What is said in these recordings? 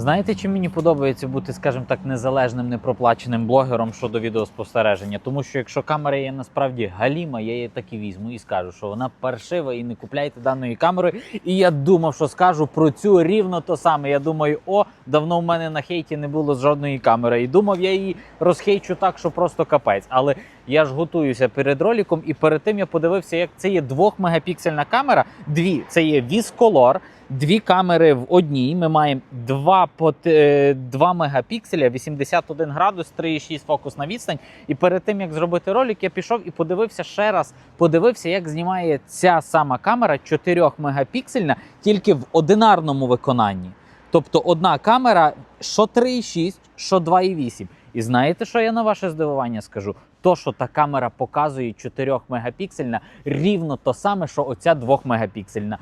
Знаєте, чим мені подобається бути, скажімо так, незалежним, непроплаченим блогером щодо відеоспостереження? Тому що якщо камера є насправді галіма, я її так і візьму і скажу, що вона паршива і не купляйте даної камери. І я думав, що скажу про цю рівно то саме. Я думаю, о, давно в мене на хейті не було жодної камери. І думав, я її розхейчу так, що просто капець. Але я ж готуюся перед роликом, і перед тим я подивився, як це є 2-мегапіксельна камера. Дві це є Viscolor, дві камери в одній. Ми маємо 2, по, е, 2 мегапікселя, 81 градус, 3,6 фокусна відстань. І перед тим як зробити ролик, я пішов і подивився ще раз. Подивився, як знімає ця сама камера 4 мегапіксельна, тільки в одинарному виконанні. Тобто одна камера, що 3,6, що 2,8. І знаєте, що я на ваше здивування скажу? То, що та камера показує 4 мегапіксельна, рівно то саме, що оця 2 мегапіксельна.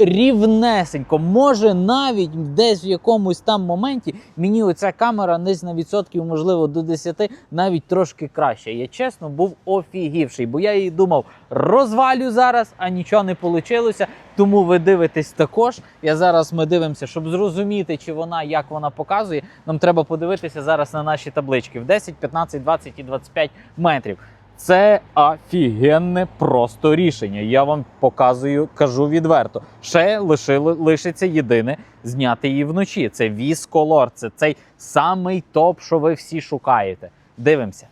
Рівнесенько, може навіть десь в якомусь там моменті мені оця камера десь на відсотків, можливо, до 10, навіть трошки краще. Я чесно був офігівший, бо я її думав, розвалю зараз, а нічого не вийшло. Тому ви дивитесь також. Я зараз ми дивимося, щоб зрозуміти, чи вона як вона показує. Нам треба подивитися зараз на наші таблички в 10, 15, 20 і 25 метрів. Це офігенне просто рішення. Я вам показую, кажу відверто. Ще лишило, лишиться єдине зняти її вночі. Це віз колор, це цей самий топ, що ви всі шукаєте. Дивимося.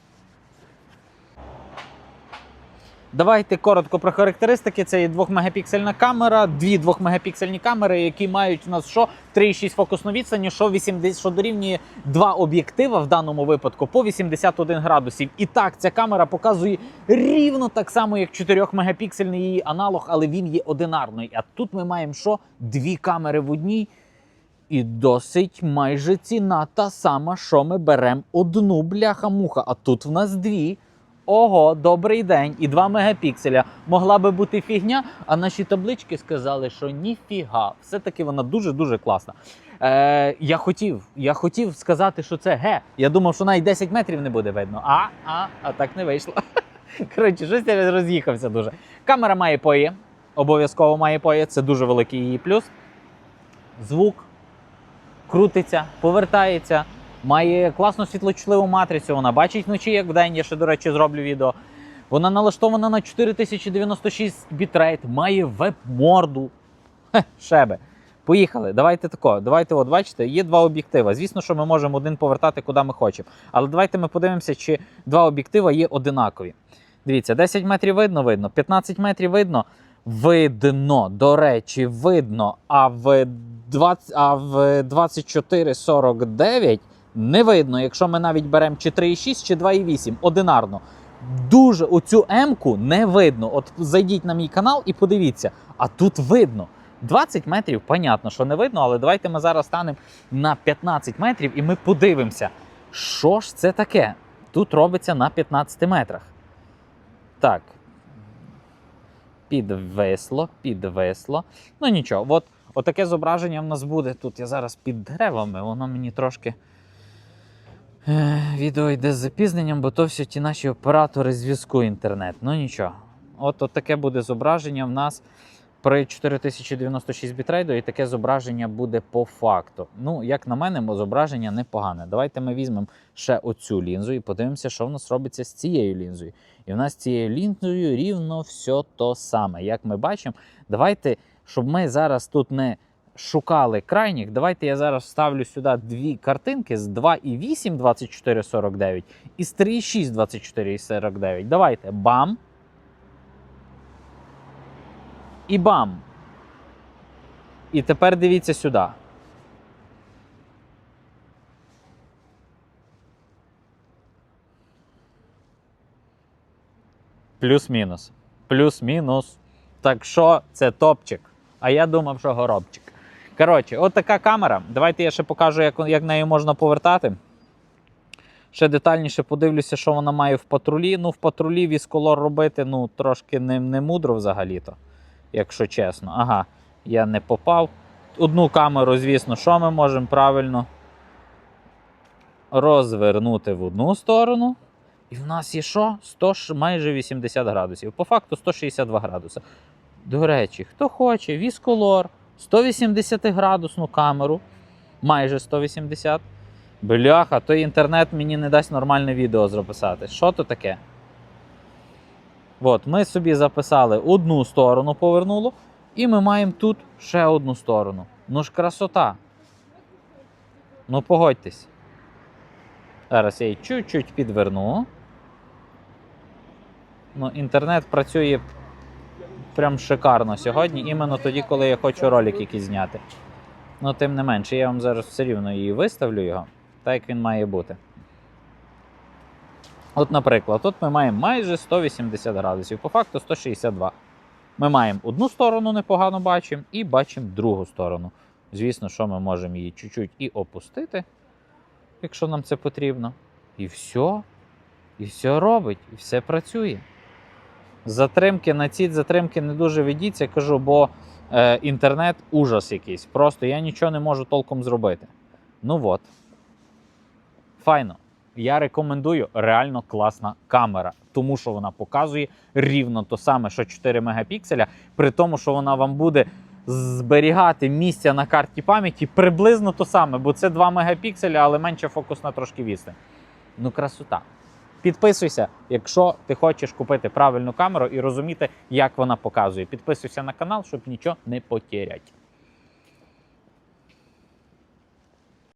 Давайте коротко про характеристики. Це є 2-мегапіксельна камера, дві 2-мегапіксельні камери, які мають у нас що 3,6 фокусну відстані, що 80, що дорівнює два об'єктива в даному випадку по 81 градусів. І так, ця камера показує рівно так само, як 4-мегапіксельний її аналог, але він є одинарний. А тут ми маємо що? Дві камери в одній. І досить майже ціна та сама, що ми беремо одну бляха-муха, а тут в нас дві. Ого, добрий день, і 2 мегапікселя. Могла би бути фігня, а наші таблички сказали, що ніфіга. Все-таки вона дуже-дуже класна. Е, я хотів, я хотів сказати, що це ге. Я думав, що навіть 10 метрів не буде видно. А, а, а так не вийшло. Коротше, щось я роз'їхався дуже. Камера має POE, обов'язково має POE, це дуже великий її плюс. Звук крутиться, повертається. Має класну світлочутливу матрицю. Вона бачить вночі, як вдень. Я ще, до речі, зроблю відео. Вона налаштована на 4096 бітрейт, має веб-морду. Шебе. Поїхали. Давайте тако. Давайте, от бачите, є два об'єктива. Звісно, що ми можемо один повертати, куди ми хочемо. Але давайте ми подивимося, чи два об'єктива є одинакові. Дивіться, 10 метрів видно, видно, 15 метрів видно. Видно, до речі, видно. А в 20, а в 2449 не видно, якщо ми навіть беремо чи 3,6, чи 2,8 одинарно. Дуже оцю М-ку не видно. От зайдіть на мій канал і подивіться, а тут видно. 20 метрів, понятно, що не видно, але давайте ми зараз станемо на 15 метрів і ми подивимося, що ж це таке. Тут робиться на 15 метрах. Так. Підвисло, підвисло. Ну нічого, от, отаке зображення в нас буде. Тут я зараз під деревами, воно мені трошки. Е, Відео йде з запізненням, бо то все ті наші оператори зв'язку інтернет. Ну нічого. От, от таке буде зображення в нас при 4096 бітрейду, і таке зображення буде по факту. Ну, як на мене, зображення непогане. Давайте ми візьмемо ще оцю лінзу і подивимося, що в нас робиться з цією лінзою. І в нас з цією лінзою рівно все то саме. Як ми бачимо, давайте, щоб ми зараз тут не шукали крайніх, давайте я зараз вставлю сюди дві картинки з 2,8 2449 і з 3,6 2449. Давайте бам. І бам. І тепер дивіться сюди. Плюс-мінус. Плюс-мінус. Так що це топчик. А я думав, що горобчик. Коротше, от така камера. Давайте я ще покажу, як, як нею можна повертати. Ще детальніше подивлюся, що вона має в патрулі. Ну, в патрулі вісколор робити ну, трошки не, не мудро взагалі-то, якщо чесно. Ага, я не попав. Одну камеру, звісно, що ми можемо правильно розвернути в одну сторону. І в нас є що? 100, майже 80 градусів. По факту 162 градуси. До речі, хто хоче, вісколор, 180 градусну камеру майже 180. Бляха, той інтернет мені не дасть нормальне відео записати. Що то таке? От, ми собі записали одну сторону повернуло, і ми маємо тут ще одну сторону. Ну ж красота. Ну погодьтесь. Зараз я її чуть-чуть підверну. Ну, інтернет працює прям шикарно сьогодні, іменно тоді, коли я хочу ролик якийсь зняти. Ну, тим не менше, я вам зараз все рівно її виставлю його, так як він має бути. От, наприклад, тут ми маємо майже 180 градусів, по факту 162. Ми маємо одну сторону непогано бачимо і бачимо другу сторону. Звісно, що ми можемо її чуть-чуть і опустити, якщо нам це потрібно. І все. І все робить, і все працює. Затримки на ці затримки не дуже ведіться, кажу, бо е, інтернет ужас якийсь. Просто я нічого не можу толком зробити. Ну от. Файно. Я рекомендую реально класна камера, тому що вона показує рівно то саме, що 4 мегапікселя, при тому, що вона вам буде зберігати місця на карті пам'яті приблизно то саме, бо це 2 мегапікселя, але менше фокусна трошки відстань. Ну, красота. Підписуйся, якщо ти хочеш купити правильну камеру і розуміти, як вона показує. Підписуйся на канал, щоб нічого не потеряти.